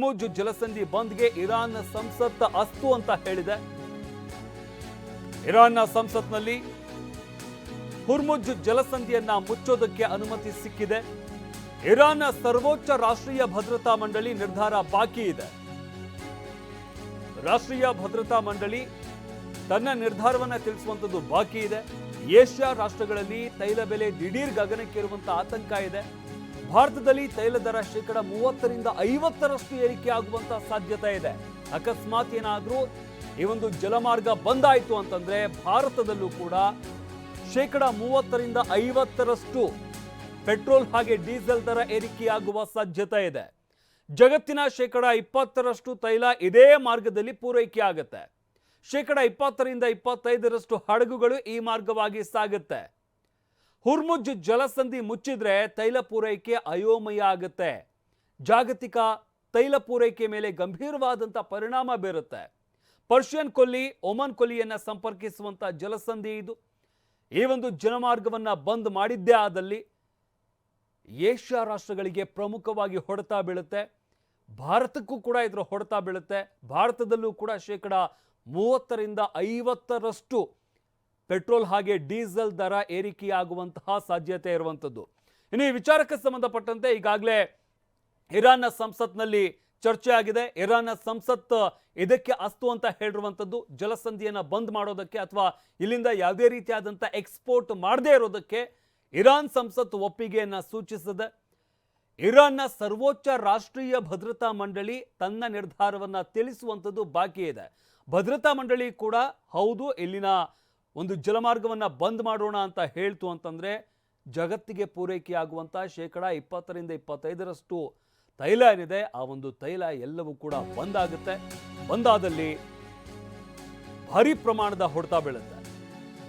ಹುರ್ಮುಜ್ ಜಲಸಂಧಿ ಬಂದ್ಗೆ ಇರಾನ್ ಸಂಸತ್ ಅಸ್ತು ಅಂತ ಹೇಳಿದೆ. ಇರಾನ್ನ ಸಂಸತ್ನಲ್ಲಿ ಹುರ್ಮುಜ್ ಜಲಸಂಧಿಯನ್ನ ಮುಚ್ಚೋದಕ್ಕೆ ಅನುಮತಿ ಸಿಕ್ಕಿದೆ. ಇರಾನ್ನ ಸರ್ವೋಚ್ಚ ರಾಷ್ಟ್ರೀಯ ಭದ್ರತಾ ಮಂಡಳಿ ನಿರ್ಧಾರ ಬಾಕಿ ಇದೆ. ರಾಷ್ಟ್ರೀಯ ಭದ್ರತಾ ಮಂಡಳಿ ತನ್ನ ನಿರ್ಧಾರವನ್ನ ತಿಳಿಸುವಂತದ್ದು ಬಾಕಿ ಇದೆ. ಏಷ್ಯಾ ರಾಷ್ಟ್ರಗಳಲ್ಲಿ ತೈಲ ಬೆಲೆ ದಿಢೀರ್ ಗಗನಕ್ಕೇರುವಂತ ಆತಂಕ ಇದೆ. ಭಾರತದಲ್ಲಿ ತೈಲ ದರ ಶೇಕಡ ಮೂವತ್ತರಿಂದ ಐವತ್ತರಷ್ಟು ಏರಿಕೆ ಆಗುವಂತ ಸಾಧ್ಯತೆ ಇದೆ. ಅಕಸ್ಮಾತ್ ಏನಾದರೂ ಈ ಒಂದು ಜಲಮಾರ್ಗ ಬಂದಾಯಿತು ಅಂತಂದ್ರೆ ಭಾರತದಲ್ಲೂ ಕೂಡ ಶೇಕಡ ಮೂವತ್ತರಿಂದ ಐವತ್ತರಷ್ಟು ಪೆಟ್ರೋಲ್ ಹಾಗೆ ಡೀಸೆಲ್ ದರ ಏರಿಕೆಯಾಗುವ ಸಾಧ್ಯತೆ ಇದೆ. ಜಗತ್ತಿನ ಶೇಕಡ ಇಪ್ಪತ್ತರಷ್ಟು ತೈಲ ಇದೇ ಮಾರ್ಗದಲ್ಲಿ ಪೂರೈಕೆ ಆಗುತ್ತೆ. ಶೇಕಡ ಇಪ್ಪತ್ತರಿಂದ ಇಪ್ಪತ್ತೈದರಷ್ಟು ಹಡಗುಗಳು ಈ ಮಾರ್ಗವಾಗಿ ಸಾಗುತ್ತೆ. ಹುರ್ಮುಜ್ ಜಲಸಂಧಿ ಮುಚ್ಚಿದ್ರೆ ತೈಲ ಪೂರೈಕೆ ಅಯೋಮಯ ಆಗುತ್ತೆ. ಜಾಗತಿಕ ತೈಲ ಪೂರೈಕೆ ಮೇಲೆ ಗಂಭೀರವಾದಂಥ ಪರಿಣಾಮ ಬೀರುತ್ತೆ. ಪರ್ಷಿಯನ್ ಕೊಲ್ಲಿ, ಒಮನ್ ಕೊಲ್ಲಿಯನ್ನ ಸಂಪರ್ಕಿಸುವಂಥ ಜಲಸಂಧಿ ಇದು. ಈ ಒಂದು ಜಲಮಾರ್ಗವನ್ನ ಬಂದ್ ಮಾಡಿದ್ದೇ ಆದಲ್ಲಿ ಏಷ್ಯಾ ರಾಷ್ಟ್ರಗಳಿಗೆ ಪ್ರಮುಖವಾಗಿ ಹೊಡೆತ ಬೀಳುತ್ತೆ. ಭಾರತಕ್ಕೂ ಕೂಡ ಇದರ ಹೊಡೆತ ಬೀಳುತ್ತೆ. ಭಾರತದಲ್ಲೂ ಕೂಡ ಶೇಕಡ ಮೂವತ್ತರಿಂದ ಐವತ್ತರಷ್ಟು ಪೆಟ್ರೋಲ್ ಹಾಗೆ ಡೀಸೆಲ್ ದರ ಏರಿಕೆಯಾಗುವಂತಹ ಸಾಧ್ಯತೆ ಇರುವಂಥದ್ದು. ಇನ್ನು ಈ ವಿಚಾರಕ್ಕೆ ಸಂಬಂಧಪಟ್ಟಂತೆ ಈಗಾಗಲೇ ಇರಾನ್ನ ಸಂಸತ್ನಲ್ಲಿ ಚರ್ಚೆ ಆಗಿದೆ. ಇರಾನ್ನ ಸಂಸತ್ ಇದಕ್ಕೆ ಅಸ್ತು ಅಂತ ಹೇಳಿರುವಂಥದ್ದು ಜಲಸಂಧಿಯನ್ನು ಬಂದ್ ಮಾಡೋದಕ್ಕೆ ಅಥವಾ ಇಲ್ಲಿಂದ ಯಾವುದೇ ರೀತಿಯಾದಂಥ ಎಕ್ಸ್ಪೋರ್ಟ್ ಮಾಡದೇ ಇರೋದಕ್ಕೆ ಇರಾನ್ ಸಂಸತ್ ಒಪ್ಪಿಗೆಯನ್ನ ಸೂಚಿಸಿದೆ. ಇರಾನ್ನ ಸರ್ವೋಚ್ಚ ರಾಷ್ಟ್ರೀಯ ಭದ್ರತಾ ಮಂಡಳಿ ತನ್ನ ನಿರ್ಧಾರವನ್ನು ತಿಳಿಸುವಂಥದ್ದು ಬಾಕಿ ಇದೆ. ಭದ್ರತಾ ಮಂಡಳಿ ಕೂಡ ಹೌದು, ಇಲ್ಲಿನ ಒಂದು ಜಲಮಾರ್ಗವನ್ನು ಬಂದ್ ಮಾಡೋಣ ಅಂತ ಹೇಳ್ತು ಅಂತಂದರೆ ಜಗತ್ತಿಗೆ ಪೂರೈಕೆಯಾಗುವಂಥ ಶೇಕಡ ಇಪ್ಪತ್ತರಿಂದ ಇಪ್ಪತ್ತೈದರಷ್ಟು ತೈಲ ಏನಿದೆ, ಆ ಒಂದು ತೈಲ ಎಲ್ಲವೂ ಕೂಡ ಬಂದಾಗುತ್ತೆ ಬಂದಾದಲ್ಲಿ ಭಾರಿ ಪ್ರಮಾಣದ ಹೊಡೆತ ಬೀಳುತ್ತೆ.